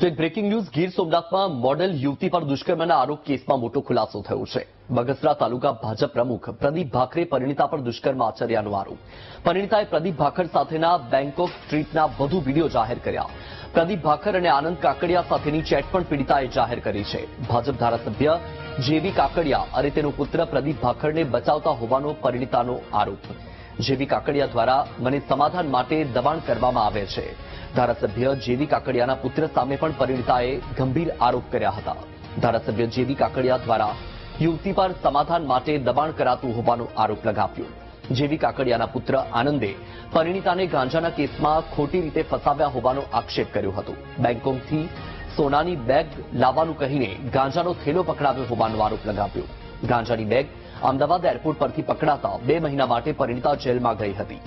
તો એક breaking news Gir સોમનાથમાં મોડેલ યુવતી પર દુષ્કર્મના આરોપ કેસમાં મોટો ખુલાસો થયો છે. બગસરા તાલુકા ભાજપ પ્રમુખ પ્રદીપ ભાખરે પરિણીતા પર દુષ્કર્મ આચર્યાનો આરોપ. પરિણીતાએ પ્રદીપ ભાખર સાથેના બેંકોક ટ્રીપના વધુ વીડિયો જાહેર કર્યા. પ્રદીપ ભાખર અને આનંદ કાકડિયા સાથેની ચેટ પણ પીડિતાએ જાહેર કરી છે. ભાજપ ધારાસભ્ય જેવી કાકડિયા અને તેનો પુત્ર પ્રદીપ ભાખરને બચાવતા હોવાનો પરિણીતાનો આરોપ. જેવી કાકડિયા દ્વારા મને સમાધાન માટે દબાણ કરવામાં આવે છે. ધારાસભ્ય જેવી કાકડિયાના પુત્ર સામે પણ પરિણીતાએ ગંભીર આરોપ કર્યા હતા. ધારાસભ્ય જેવી કાકડિયા દ્વારા યુવતી પર સમાધાન માટે દબાણ કરાતું હોવાનો આરોપ લગાવ્યો. જેવી કાકડિયાના પુત્ર આનંદે પરિણીતાને ગાંજાના કેસમાં ખોટી રીતે ફસાવ્યા હોવાનો આક્ષેપ કર્યો હતો. બેંકોકથી સોનાની બેગ લાવવાનું કહીને ગાંજાનો થેલો પકડાવ્યો હોવાનો આરોપ લગાવ્યો. ગાંજાની બેગ અમદાવાદ એરપોર્ટ પરથી પકડાતા બે મહિના માટે પરિણીતા જેલમાં ગઈ હતી.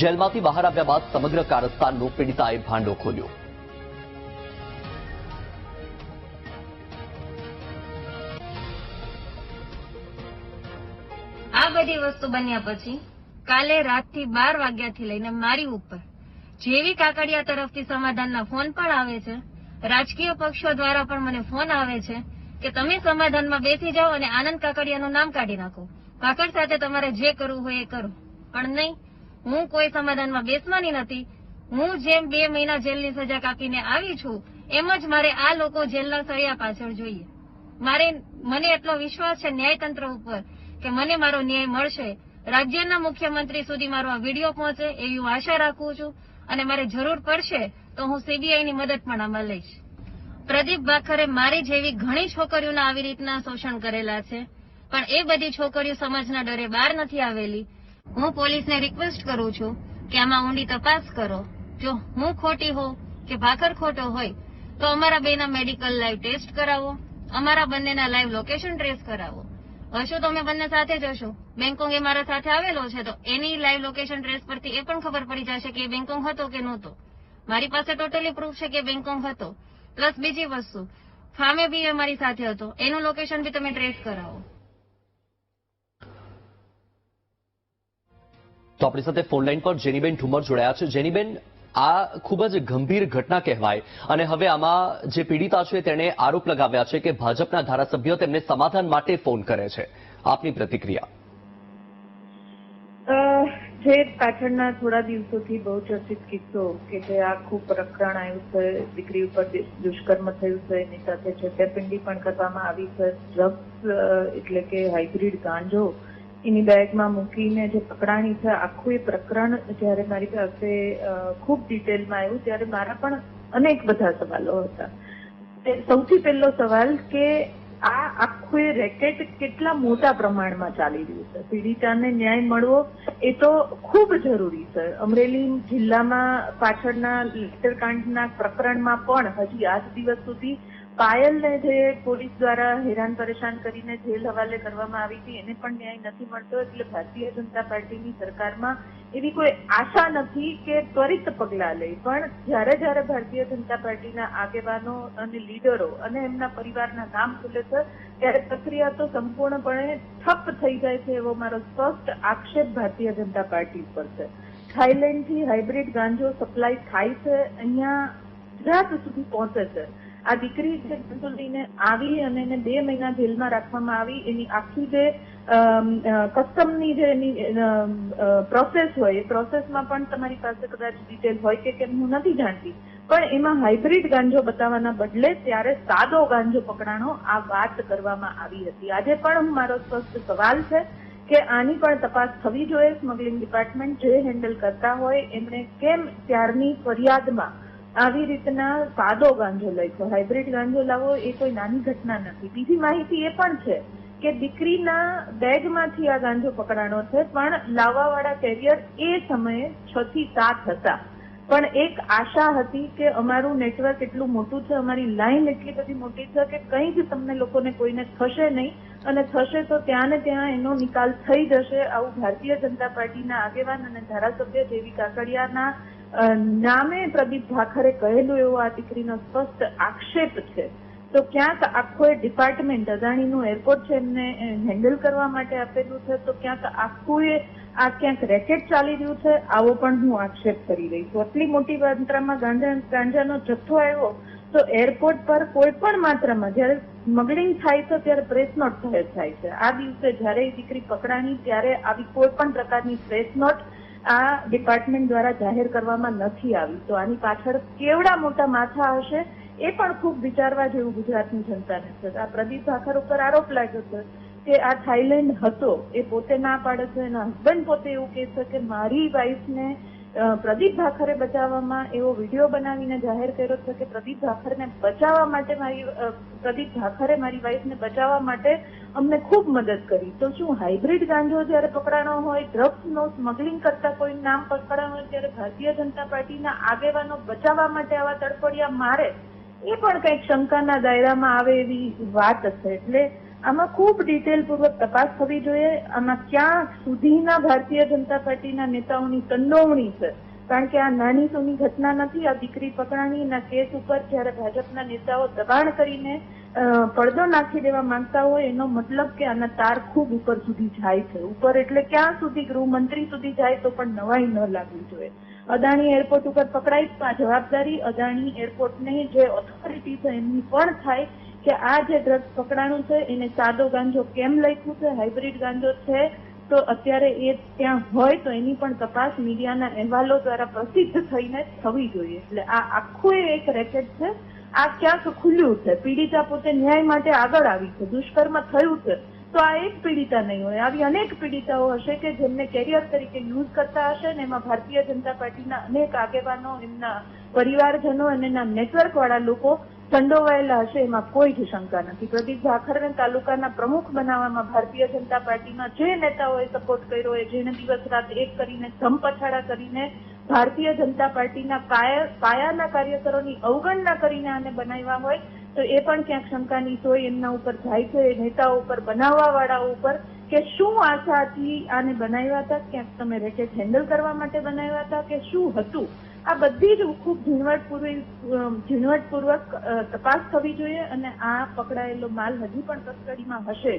જેલમાંથી બહાર આવ્યા બાદ સમગ્ર કારસ્તાનનો પીડિતાએ ભાંડો ખોલ્યો. આ બધી વસ્તુ બન્યા પછી કાલે રાતથી બાર વાગ્યાથી લઈને મારી ઉપર જેવી કાકડિયા તરફથી સમાધાનના ફોન પણ આવે છે, રાજકીય પક્ષો દ્વારા પણ મને ફોન આવે છે કે તમે સમાધાનમાં બેસી જાઓ અને આનંદ કાકડિયાનું નામ કાઢી નાખો. કાકડ સાથે તમારે જે કરવું હોય એ કરો. પણ નહીં, હું કોઈ સમાધાનમાં બેસવાની નથી. હું જેમ બે મહિના જેલની સજા કાપીને આવી છું, એમ જ મારે આ લોકો જેલના સળિયા પાછળ જોઈએ. મારે, મને એટલો વિશ્વાસ છે ન્યાયતંત્ર ઉપર કે મને મારો ન્યાય મળશે. રાજ્યના મુખ્યમંત્રી સુધી મારો આ વીડિયો પહોંચે એવી હું આશા રાખું છું અને મારે જરૂર પડશે તો હું સીબીઆઈ ની મદદ પણ આમાં લઈશ. પ્રદીપ ભાખરે મારી જેવી ઘણી છોકરીઓના આવી રીતના શોષણ કરેલા છે, પણ એ બધી છોકરીઓ સમાજના ડરે બહાર નથી આવેલી. હું પોલીસને રિક્વેસ્ટ કરું છું કે આમાં ઊંડી તપાસ કરો. જો હું ખોટી હોઉં કે ભાખર ખોટો હોય, તો અમારા બેના મેડિકલ લાઈવ ટેસ્ટ કરાવો, અમારા બંનેના લાઈવ લોકેશન ટ્રેસ કરાવો. હશો તો અમે બંને સાથે જ હશું. બેંકોંગ એ મારા સાથે આવેલો છે, તો એની લાઈવ લોકેશન ટ્રેસ પરથી એ પણ ખબર પડી જશે કે એ બેંકોંગ હતો કે નહોતો. મારી પાસે ટોટલી પ્રૂફ છે કે બેંકોંગ હતો. પ્લસ બીજી વસ્તુ, ફામે બી અમારી સાથે હતો. એનું લોકેશન બી તમે ટ્રેસ કરાવો. તો આપણી સાથે ફોન લાઈન પર જેનીબેન ઠુમર જોડાયા છે. જેનીબેન, આ ખૂબ જ ગંભીર ઘટના કહેવાય. અને હવે આમાં જે પીડિતા છે તેણે આરોપ લગાવ્યા છે કે ભાજપના ધારાસભ્યો તેમને સમાધાન માટે ફોન કરે છે. આપની પ્રતિક્રિયા. જે પાછળના થોડા દિવસોથી બહુ ચર્ચિત કિસ્સો કે જે આખું પ્રકરણ આવ્યું છે, દીકરી ઉપર દુષ્કર્મ થયું છે, એની સાથે છેતરપિંડી પણ કરવામાં આવી છે ડ્રગ્સ એટલે કે હાઇબ્રિડ ગાંજો, એની બેગમાં મૂકીને જે પકડાણી છે, આખું એ પ્રકરણ જ્યારે મારી પાસે ખૂબ ડિટેલમાં આવ્યું, ત્યારે મારા પણ અનેક બધા સવાલો હતા. સૌથી પહેલો સવાલ કે આ આખું એ રેકેટ કેટલા મોટા પ્રમાણમાં ચાલી રહ્યું છે? પીડિતાને ન્યાય મળવો એ તો ખૂબ જરૂરી છે. અમરેલી જિલ્લામાં પાછળના લેટરકાંડના પ્રકરણમાં પણ હજી આજ દિવસ સુધી પાયલને જે પોલીસ દ્વારા હેરાન પરેશાન કરીને જેલ હવાલે કરવામાં આવી હતી, એને પણ ન્યાય નથી મળતો. એટલે ભારતીય જનતા પાર્ટીની સરકારમાં એવી કોઈ આશા નથી કે ત્વરિત પગલાં લે. પણ જ્યારે જ્યારે ભારતીય જનતા પાર્ટીના આગેવાનો અને લીડરો અને એમના પરિવારના નામ ખુલે છે, ત્યારે પ્રક્રિયા તો સંપૂર્ણપણે ઠપ થઈ જાય છે એવો મારો સ્પષ્ટ આક્ષેપ ભારતીય જનતા પાર્ટી ઉપર છે. થાઈલેન્ડથી હાઇબ્રિડ ગાંજો સપ્લાય થાય છે, અહીંયા ગુજરાત સુધી પહોંચે છે. આ દીકરી છે ગાંજો આવી અને એને બે મહિના જેલમાં રાખવામાં આવી. એની આખી જે કસ્ટમની જે એની પ્રોસેસ હોય, એ પ્રોસેસમાં પણ તમારી પાસે કદાચ ડિટેલ હોય કે કેમ હું નથી જાણતી. પણ એમાં હાઇબ્રિડ ગાંજો બતાવવાના બદલે ત્યારે સાદો ગાંજો પકડાણો આ વાત કરવામાં આવી હતી. આજે પણ મારો સ્પષ્ટ સવાલ છે કે આની પણ તપાસ થવી જોઈએ. સ્મગલિંગ ડિપાર્ટમેન્ટ જે હેન્ડલ કરતા હોય, એમણે કેમ ત્યારની ફરિયાદમાં આવી રીતના સાદો ગાંજો લખ્યો. હાઇબ્રિડ ગાંજો લાવવો એ કોઈ નાની ઘટના નથી. બીજી માહિતી એ પણ છે કે દીકરીના બેગમાંથી આ ગાંજો પકડાણો છે, પણ લાવવાવાળા કેરિયર એ સમયે છ થી સાત હતા. પણ એક આશા હતી કે અમારું નેટવર્ક એટલું મોટું છે, અમારી લાઈન એટલી બધી મોટી છે કે કંઈ જ તમને લોકોને કોઈને થશે નહીં અને થશે તો ત્યાં ને ત્યાં એનો નિકાલ થઈ જશે. આવું ભારતીય જનતા પાર્ટીના આગેવાન અને ધારાસભ્ય જેવી કાકડિયાના નામે પ્રદીપ ભાખરે કહેલું એવો આ દીકરીનો સ્પષ્ટ આક્ષેપ છે. તો ક્યાંક આખો એ ડિપાર્ટમેન્ટ, અદાણીનું એરપોર્ટ છે, એમને હેન્ડલ કરવા માટે આપેલું છે, તો ક્યાંક આખું એ આ ક્યાંક રેકેટ ચાલી રહ્યું છે, આવો પણ હું આક્ષેપ કરી રહી છું. આટલી મોટી માત્રામાં ગાંજા, ગાંજાનો જથ્થો આવ્યો, તો એરપોર્ટ પર કોઈ પણ માત્રામાં જ્યારે સ્મગલિંગ થાય છે ત્યારે પ્રેસ નોટ થાય છે. આ દિવસે જ્યારે એ દીકરી પકડાણી ત્યારે આવી કોઈ પણ પ્રકારની પ્રેસ નોટ આ ડિપાર્ટમેન્ટ દ્વારા જાહેર કરવામાં નથી આવી. તો આની પાછળ કેવડા મોટા માથા હશે એ પણ ખૂબ વિચારવા જેવું ગુજરાતની જનતાને છે. આ પ્રદીપ ભાખર ઉપર આરોપ લાગ્યો છે કે આ થાઈલેન્ડ હતો, એ પોતે ના પાડે છે, એના હસબન્ડ પોતે એવું કહે છે કે મારી વાઈફને પ્રદીપ ભાખરે બચાવવામાં એવો વીડિયો બનાવીને જાહેર કર્યો છે કે પ્રદીપ ભાખરને બચાવવા માટે મારી પ્રદીપ ભાખરે મારી વાઈફને બચાવવા માટે અમને ખૂબ મદદ કરી. તો શું હાઇબ્રિડ ગાંજો જ્યારે પકડાણો હોય, ડ્રગ્સનો સ્મગલિંગ કરતા કોઈ નામ પકડાણો હોય ત્યારે ભારતીય જનતા પાર્ટીના આગેવાનો બચાવવા માટે આવા તડપડિયા મારે, એ પણ કંઈક શંકાના દાયરામાં આવે એવી વાત છે. એટલે આમાં ખૂબ ડિટેલ પૂર્વક તપાસ થવી જોઈએ. આમાં ક્યાં સુધીના ભારતીય જનતા પાર્ટીના નેતાઓની સંડોવણી છે? કારણ કે આ નાની સૂની ઘટના નથી, આ દીકરી પકડાણીના કેસ ઉપર જ્યારે ભાજપના નેતાઓ દબાણ કરીને પડદો નાખી દેવા માંગતા હોય, એનો મતલબ કે આના તાર ખૂબ ઉપર સુધી જાય છે. ઉપર એટલે ક્યાં સુધી ગૃહમંત્રી સુધી જાય તો પણ નવાઈ ન લાગવી જોઈએ. અદાણી એરપોર્ટ ઉપર પકડાઈ, જવાબદારી અદાણી એરપોર્ટની જે ઓથોરિટી છે એમની પણ થાય કે આ જે ડ્રગ્સ પકડાણું છે, એને સાદો ગાંજો કેમ લખ્યું છે, હાઇબ્રિડ ગાંજો છે, તો અત્યારે એ ત્યાં હોય તો એની પણ તપાસ મીડિયાના અહેવાલો દ્વારા પ્રસિદ્ધ થઈને થવી જોઈએ. એટલે આ આખું એક રેકેટ છે. આ ક્યાંક ખુલ્યું છે. પીડિતા પોતે ન્યાય માટે આગળ આવી છે. દુષ્કર્મ થયું છે. તો આ એક પીડિતા નહીં હોય. આવી અનેક પીડિતાઓ હશે કે જેમને કેરિયર તરીકે યુઝ કરતા હશે ને એમાં ભારતીય જનતા પાર્ટીના અનેક આગેવાનો, એમના પરિવારજનો અને એના નેટવર્કવાળા લોકો સંડોવાયેલા હશે, એમાં કોઈ જ શંકા નથી. પ્રદીપ ભાખરને તાલુકાના પ્રમુખ બનાવવામાં ભારતીય જનતા પાર્ટીના જે નેતાઓએ સપોર્ટ કર્યો હોય જેને દિવસ રાત એક કરીને ધમપછાડા કરીને ભારતીય જનતા પાર્ટીના કાયા, કાયાના કાર્યકરોની અવગણના કરીને આને બનાવ્યા હોય, તો એ પણ ક્યાંક શંકાની સોય એમના ઉપર જાય છે, એ નેતાઓ ઉપર બનાવવા વાળા ઉપર કે શું આશાથી આને બનાવ્યા હતા, ક્યાંક તમે રેકેટ હેન્ડલ કરવા માટે બનાવ્યા હતા કે શું હતું? આ બધી જ ખૂબ ઝીણવટપૂર્વક ઝીણવટપૂર્વક તપાસ થવી જોઈએ અને આ પકડાયેલો માલ હજી પણ કસ્ટડીમાં હશે.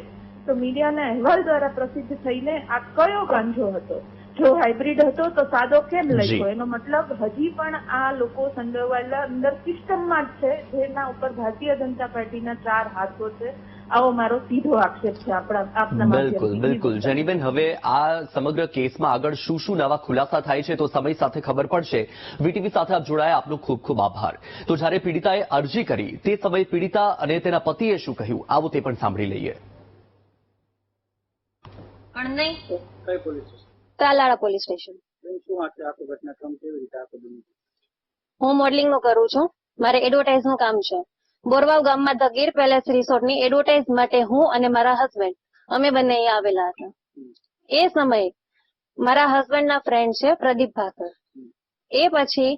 તો મીડિયાના અહેવાલ દ્વારા પ્રસિદ્ધ થઈને આ કયો ગાંજો હતો? જો હાઇબ્રિડ હતો તો સાદો કેમ. લખ્યો? એનો મતલબ હજી પણ આ લોકો સંડોવાયેલા અંદર સિસ્ટમમાં જ છે. જેના ઉપર ભારતીય જનતા પાર્ટીના ચાર હાથો છે. આવો મારો સીધો આક્ષેપ છે આપણા આપના બિલકુલ બિલકુલ. જેનીબેન હવે આ સમગ્ર કેસમાં આગળ શું શું નવા ખુલાસા થાય છે તો સમય સાથે ખબર પડશે. વીટીવી સાથે આપ જોડાયા આપનો ખૂબ ખૂબ આભાર. તો જ્યારે પીડિતાએ અરજી કરી તે સમયે પીડિતા અને તેના પતિએ શું કહ્યું? આવો તે પણ સાંભળી લઈએ. કઈ પોલીસ તાલાળા પોલીસ સ્ટેશન. શું ઘટનાક્રમ કેવી રીતે હું મોડલિંગનું કરું છું. મારે એડવર્ટાઇઝનું કામ છે. બોરવાવ ગામમાં ધ ગીર પેલેસ રિસોર્ટની એડવર્ટાઇઝ માટે હું અને મારા હસબન્ડ અમે બંને અહીંયા આવેલા હતા. એ સમયે મારા હસબન્ડ ના ફ્રેન્ડ છે પ્રદીપ ભાકર. એ પછી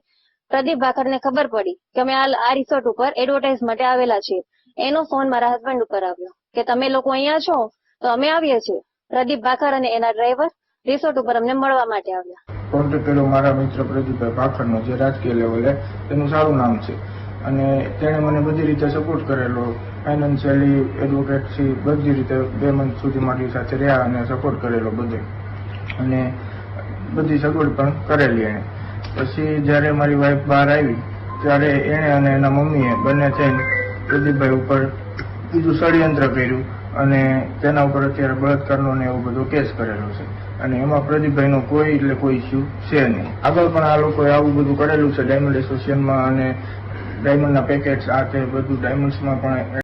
પ્રદીપ ભાકર ને ખબર પડી કે અમે આ રિસોર્ટ ઉપર એડવર્ટાઇઝ માટે આવેલા છીએ. એનો ફોન મારા હસબન્ડ ઉપર આવ્યો કે તમે લોકો અહીંયા છો તો અમે આવીએ છીએ. પ્રદીપ ભાકર અને એના ડ્રાઈવર રિસોર્ટ ઉપર અમને મળવા માટે આવ્યા. કોન્ટેક્ટ કર્યો મારા મિત્ર પ્રદીપભાઈ પાખરનો જે રાજકીય લેવલે તેનું સારું નામ છે. અને તેણે મને બધી રીતે સપોર્ટ કરેલો. ફાઇનાન્શિયલી એડવોકેટથી બધી રીતે બે મંથ સુધી મારી સાથે રહ્યા અને સપોર્ટ કરેલો બધે. અને બધી સગવડ પણ કરેલી એણે. પછી જ્યારે મારી વાઈફ બહાર આવી, ત્યારે એણે અને એના મમ્મીએ બંને થઈને પ્રદીપભાઈ ઉપર બીજું ષડયંત્ર કર્યું અને તેના ઉપર અત્યારે બળાત્કારનો ને એવો બધો કેસ કરેલો છે. અને એમાં પ્રદીપભાઈનો કોઈ એટલે કોઈ ઇસ્યુ છે નહીં. આગળ પણ આ લોકોએ આવું બધું કરેલું છે ડાયમંડ એસોસિએશનમાં અને ડાયમંડના પેકેટ્સ આ તે બધું ડાયમંડ્સમાં પણ